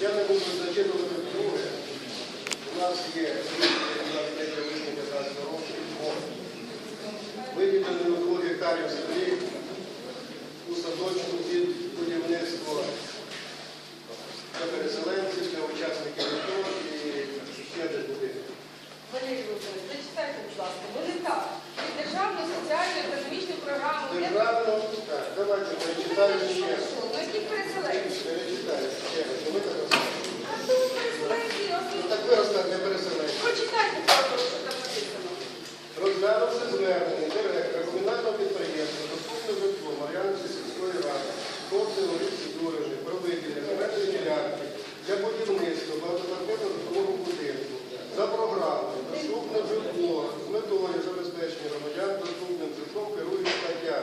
Я не буду зачитувати друге. У нас є 23 липня 15 років. Вивідено у двох гектарів землі у садочку від будівництва для переселенців, для учасників АТО і ще десь будинків. Валерій Володимирович, зачитайте, будь ласка, вони так. Державну соціальну економічну програму. Державну, так, давайте прочитаємо ще. Так розказуєте. А Розглянувши звернення директора комунального підприємства, доступне житло Мар'янської сільської ради, хлопців Олівці Дорожі, про виділення земельної ділянки для будівництва багатоквартирного житлового будинку за програмою «Доступне житло» з метою забезпечення громадян доступним житлом керує стаття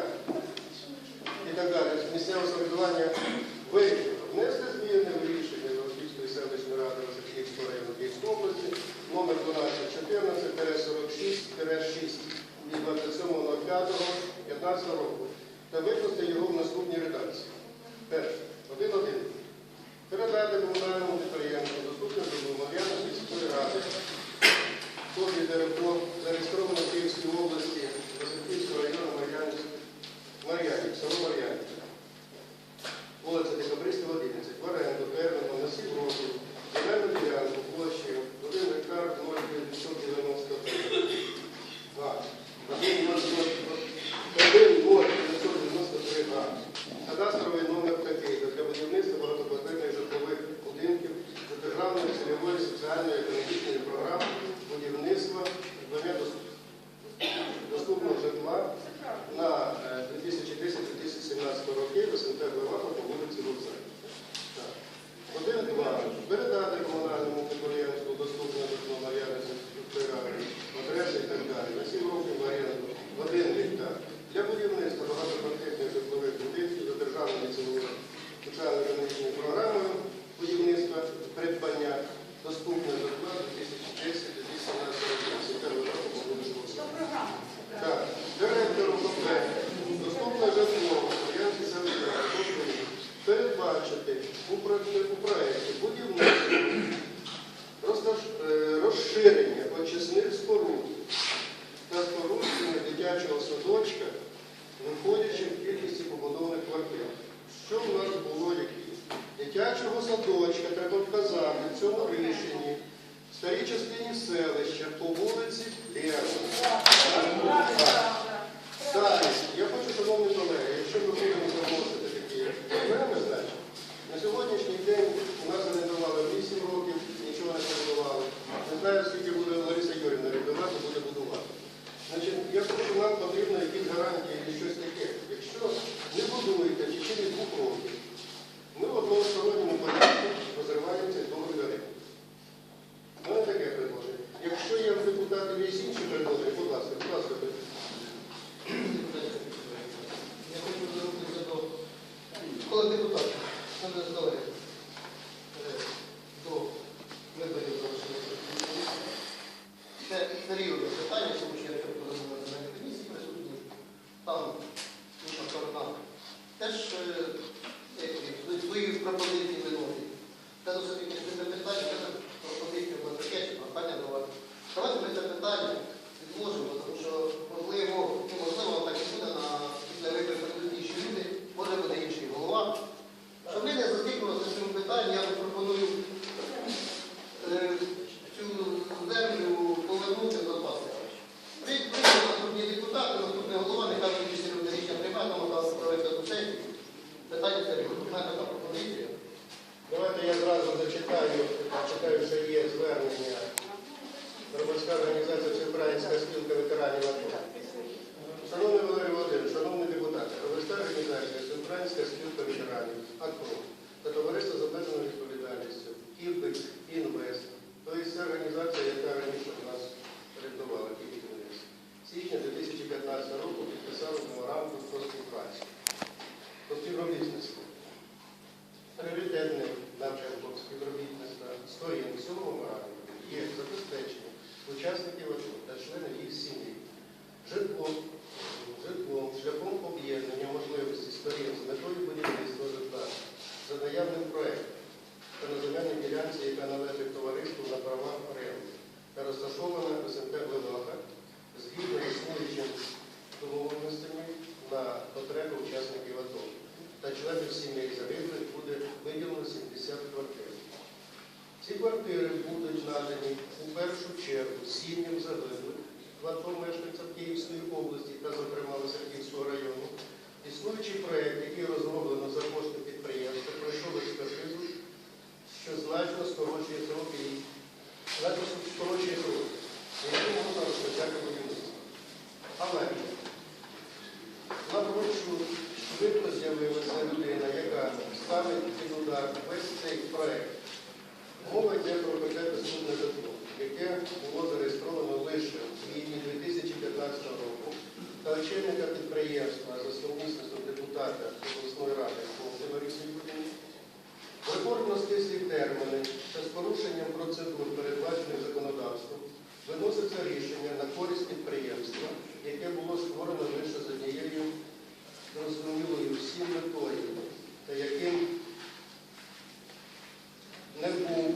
так далі, місцеве самоврядування, ви внесли зміни в рішення Золотівської селищної ради Васильківського району Київської області номер 1214-46-6 від 27.05.15 року та випустити його в наступній редакції. Перше. 1-1. Передайте комунальному гарантія і щось таке. ветеранів, АКРО та товариство з обмеженою відповідальністю, ІВДИК, розташована в СМТ Глибака згідно з існуючим домовленостями на потреби учасників АТО та членів сімей загиблих буде виділено 70 квартир. Ці квартири будуть надані у першу чергу сім'ям загиблих в АТО мешканцям Київської області та, зокрема, Високівського району. Існуючий проєкт, який розроблено за кошти підприємства, пройшов експертизу, що значно скорочує сроки і значно скорочує сроки, які можна розпочати будівництво. Але напрочу швидко з'явилася людина, яка ставить під удар весь цей проєкт. Мова йде про ПК «Безсудне житло», яке було зареєстровано лише в квітні 2015 року та очільника підприємства за сумісництвом депутата обласної ради в рекордно стислі терміни та з порушенням процедур, передбачених законодавством, виноситься рішення на користь підприємства, яке було створено лише з однією зрозумілою всім метою, та яким не був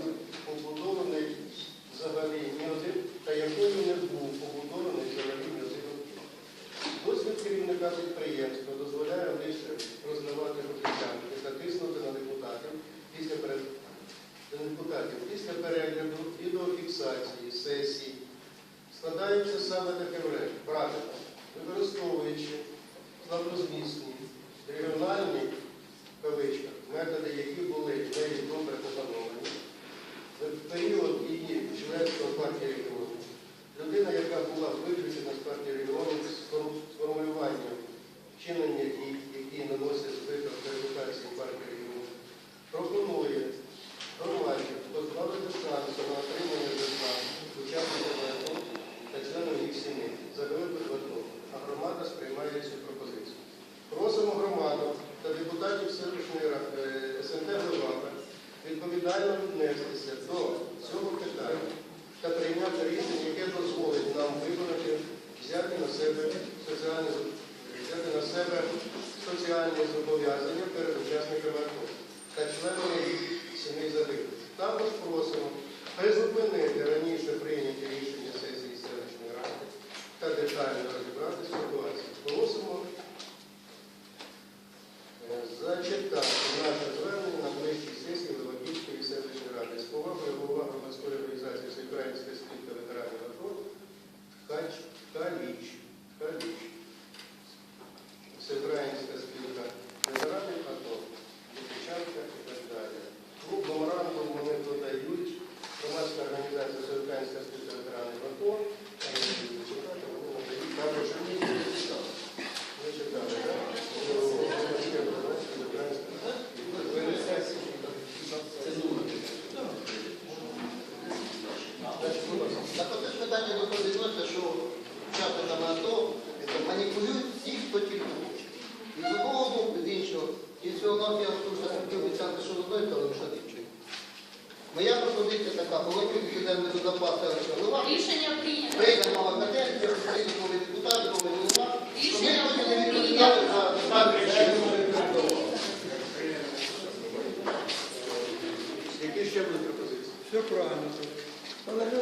Все правильно.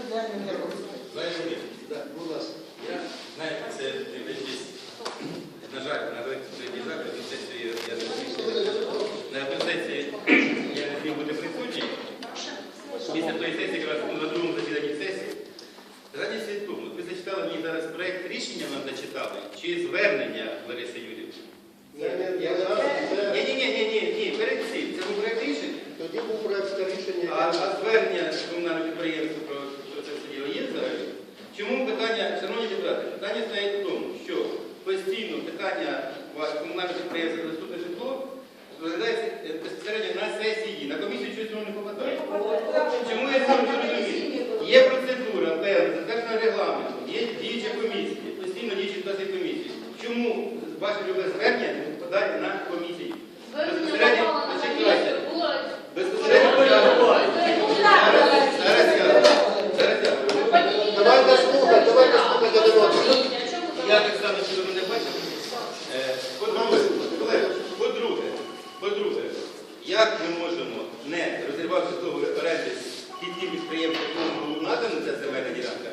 Знаєте, Так, будь ласка. я, знаєте, це дивлячись, на жаль, на великій закладі, на сесії я не. На сесії я не зміг бути присутній. Після тої сесії, якраз на другому засіданні сесії. Радість від тому, ви зачитали мені зараз проєкт рішення нам зачитали, чи звернення Лариси Юрівни? Ні, ні, я зараз, це- Ні, ні, ні, ні, ні, ні, перед цим. Це був проєкт рішення. Тоді був проект рішення. А, а звернення комунального підприємства про, про це все діло є взагалі? Чому питання, шановні депутати, питання стоїть в тому, що постійно питання комунального підприємства доступне житло розглядається е, безпосередньо на сесії, на комісію щось воно не попадає. Чому я сам не розумію? Є процедура, певна, затверджена регламентом, є діюча комісія, постійно діючі класи комісії. Чому ваше любе звернення やっておかなきいけ。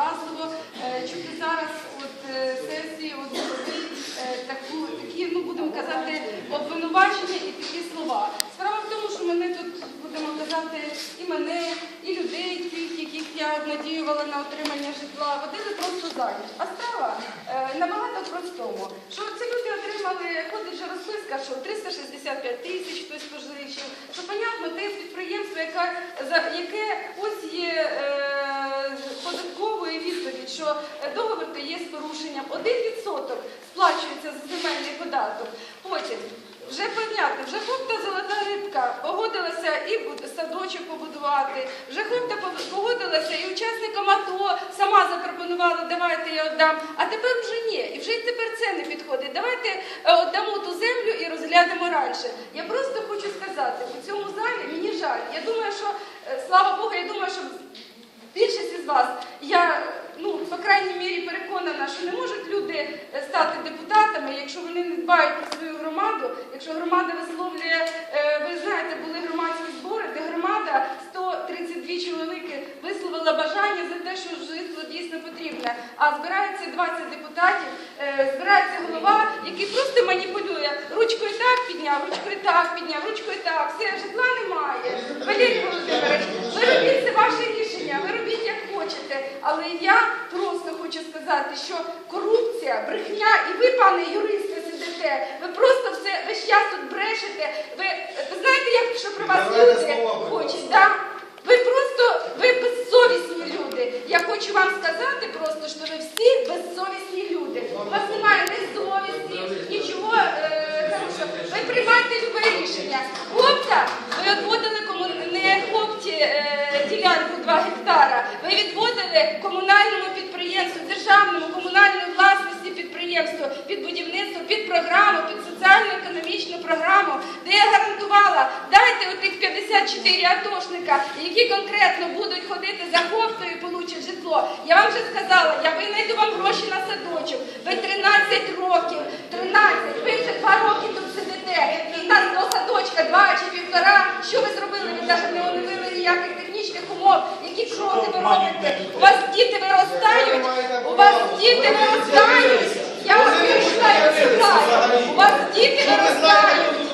Образливо е, чути зараз от е, сесії, е, таку, такі, ну будемо казати, обвинувачення і такі слова. Справа в тому, що мене тут, будемо казати, і мене, і людей, тих, яких я надіювала на отримання житла, водили просто за ніч. А справа набагато простому. Що ці люди отримали, ходить же розписка, що 365 тисяч хтось пожичив, що, понятно, те підприємство, яке, яке ось є податковою відповідь, що е, договір то є з порушенням. 1% сплачується за земельний податок. Потім вже понятно, вже хопта золота рибка погодилася і садочок побудувати. Вже хопта погодилася і учасникам АТО сама запропонувала, давайте я віддам. А тепер вже ні. І вже й тепер це не підходить. Давайте е, віддамо ту землю і розглянемо раніше. Я просто хочу сказати, у цьому залі мені жаль. Я думаю, що е, слава Богу, я думаю, що більшість із вас, я ну, по крайній мірі переконана, що не можуть люди е, стати депутатами, якщо вони не дбають про свою громаду, якщо громада висловлює, е, ви знаєте, були громадські збори, де громада 132 чоловіки висловила бажання за те, що житло дійсно потрібне. А збирається 20 депутатів, е, збирається голова, який просто маніпулює. Ручкою так підняв, ручкою так підняв, ручкою так. Все, житла немає. Валерій Володимирович, ви робіть це ваше рішення, ви робіть як хочете. Але я просто хочу сказати, що корупція, брехня, і ви, пане юристи, сидите, ви просто все весь час тут брешете. Ви, ви знаєте, як що про вас Давайте люди хочуть, да? Ви просто ви безсовісні люди. Я хочу вам сказати просто, що ви всі безсовісні люди. У вас немає ні під будівництво, під програму, під соціально-економічну програму, де я гарантувала, дайте отих 54 атошника, які конкретно будуть ходити за кофтою і получать житло. Я вам вже сказала, я винайду вам гроші на садочок. Ви 13 років, 13, ви вже 2 роки тут сидите. До садочка 2 чи півтора. Що ви зробили? Ви навіть не оновили ніяких технічних умов. Які кроки ви робите? У вас діти виростають, у вас діти виростають. Вас виростаю, у вас діти виростають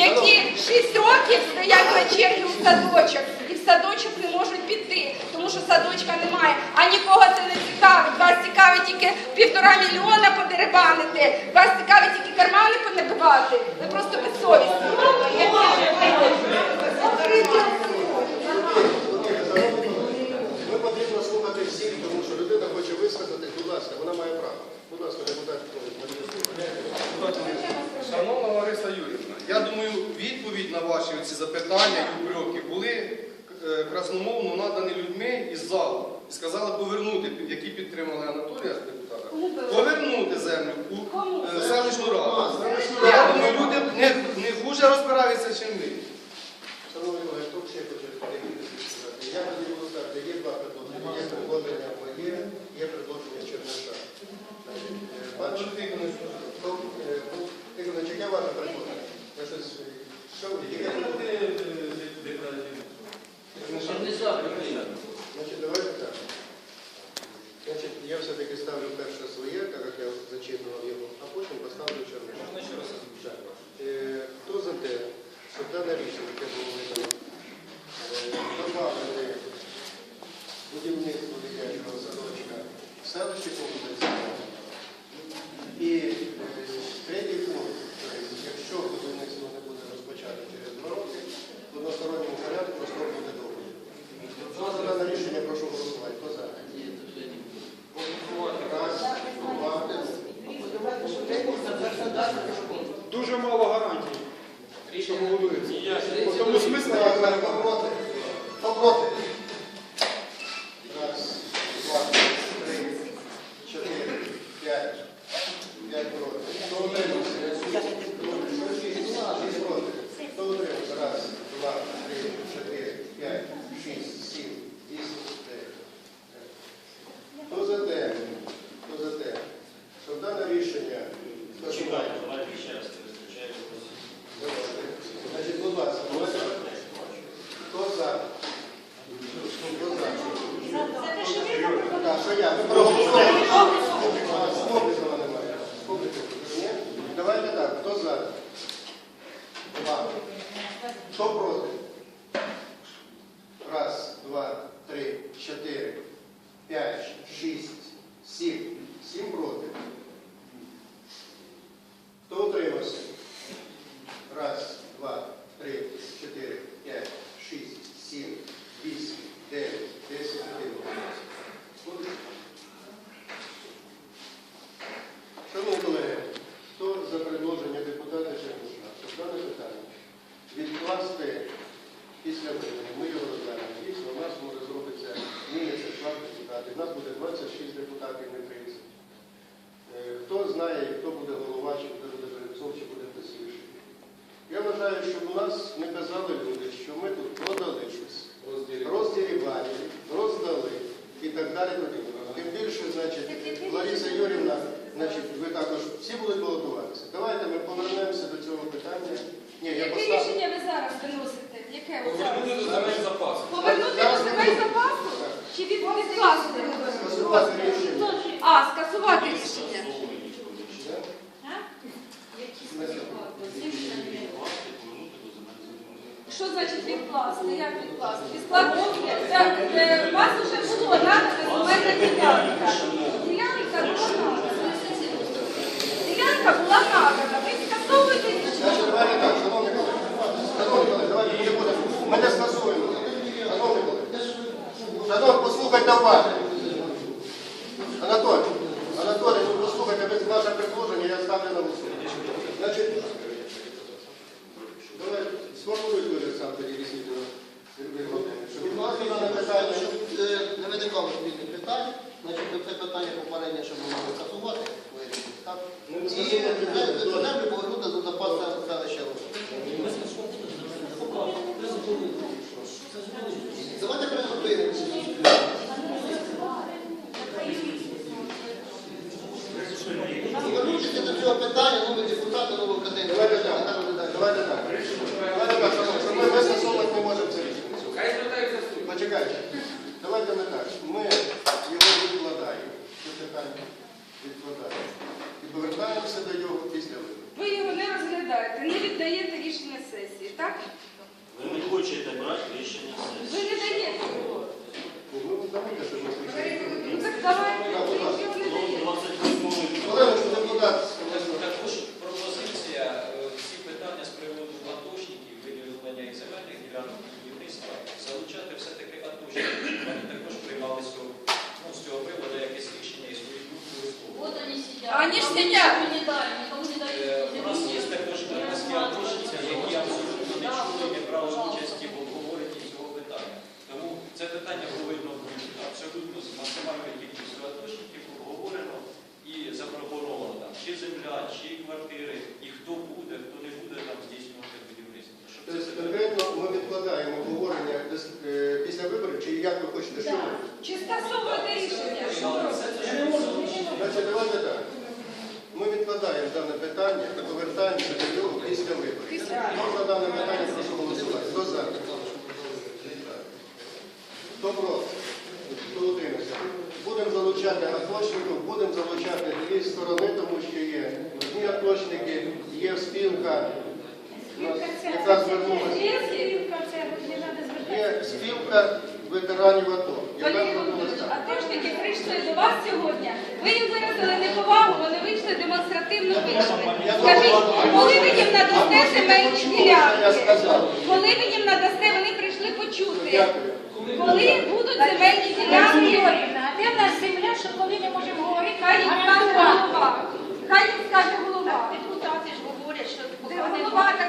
які 6 років стоять на черзі у садочок і в садочок не можуть піти, тому що садочка немає. А нікого це не цікавить. Вас цікавить тільки півтора мільйона подеребанити, вас цікавить тільки кармани понабивати. Ви просто безсовісні. Ми потрібно слухати всіх, тому що людина хоче висказати, будь ласка, вона має право. Будь ласка, депутат Марія Шановна Лариса Юрівна, я думаю, відповідь на ваші ці запитання і упреки були е, красномовно надані людьми із залу. І сказали повернути, які підтримали Анатолія з депутата, повернути землю у е, селищну раду. Я думаю, люди не, не хуже розбираються, ніж ви. Шановні колеги, хто ще хоче сказати? Я хотів би сказати, є два предложення. Є предложення моє, є предложення Черниша. Бачите, хто, е, ну, Ігор, яке ваше предложення? Я щось, е, що ви, яке? Черниша. Значить, давайте так. Значить, я все-таки ставлю перше своє, так як я зачитував його, а потім поставлю Черниша. Так. Е, Хто за те, щоб дане рішення, яке було видано, е, добавити будівництво дитячого садочка в селищі Комунальське. І е, третій пункт, тобто, якщо будівництво не буде розпочато через два роки, в односторонньому порядку просто буде договір. Хто за дане рішення, прошу голосувати. Хто за? Ні, це все ні. Раз, два, Дуже мало гарантій, що будується. В тому смислі, Хто проти? obrigado. після виборів ми його розглянемо. Дійсно, у нас може зробиться міниться склад депутатів, у нас буде 26 депутатів, не 30. Е, хто знає, хто буде голова, чи хто буде Деревцов, чи буде хтось. Я вважаю, щоб у нас не казали люди, що ми тут продали щось, розділівали, роздали і так далі. Тим більше, значить, Лариса Юрівна, значить, ви також всі будуть балотуватися. Давайте ми повернемося до цього питання. Ні, я Яке поставлю. рішення ви зараз виносите? Яке ви зараз? Повернути до земель запасу. Повернути до себе запасу? Чи від відкласти? Скасувати рішення. А, скасувати рішення. Що значить відкласти? Як відкласти? Відкласти це, е, у вас вже було надана земельна ділянка. Ділянка була надана. Ділянка була надана. Ви скасовуєте Значить, рішення. давайте так, шановні колеги. Шановні колеги, давайте не будемо. Ми не скасуємо. Шановні колеги. Шановні, послухайте уважно. Анатолій, Анатолій, ну послухайте, ви ваше предложення, я ставлю на голосування. Значить, давай, сформулюйте Олександр Єлісійович, Сергій Володимирович, щоб питання. Щоб е, не виникало спільних питань, значить це питання попереднє, щоб ми могли касувати, вирішити, так? Ну, І землю повернути до запасу селища Русь. Давайте приготуємо. Повернутися до цього питання, нові депутати, нову каденцію. Давайте так, давайте так. Давайте так, шановні, що ми не скасовувати не можемо це рішення. Хай звертаються в суд. Почекайте. Давайте ми так. Ми його відкладаємо. Це питання відкладаємо. І повертаємося до нього після виборів. Ви його не розглядаєте, не віддаєте рішення сесії, так? Ви не хочете брати рішення Ви сесії. не даєте його. Ну, давайте, щоб ми прийшли. Ну так давайте, ви його не Ну, даєте. 28 Колеги, що депутат, Також пропозиція е, всі питання з приводу атошників, виділення їх земельних ділянок і будівництва, залучати все-таки атошників. Вони також приймали з цього, ну, з цього приводу якесь рішення і свої думки висловлювали. Вот они сидят. Они ж Нам сидят. ничего не дали, никому не дают. Е, У нас є також громадські атошниці, які абсолютно не чули, не брали участі в обговоренні цього питання. Тому це питання повинно бути абсолютно з максимальною кількістю атошників обговорено і запропоновано там чи земля, чи квартири, і хто буде, хто не буде там здійснювати будівництво. Щоб це тобто все конкретно ми відкладаємо обговорення десь, е, після виборів, чи як ви хочете, що ви? Чи скасовуєте рішення? Що ви робите? Значить, давайте так. Ми відкладаємо дане питання та повертаємося до нього після виборів. Хто за дане питання прошу голосувати? Хто за? Хто проти? Хто утримався? Залучати аточників, будемо залучати дві сторони, тому що є одні аточники, є спілка, яка звернулася. Є спілка ветеранів АТО, яка звернулася. Атошники прийшли до вас сьогодні. Ви їм виразили неповагу, вони вийшли демонстративно вийшли. Скажіть, коли ви їм надасте земельні ділянки? Коли ви їм надасте, вони прийшли почути. Коли будуть земельні ділянки? Де в нас земля, що коли не можемо говорити? Хай їм скаже голова. Хай їм скаже голова. Депутати ж говорять, що голова, так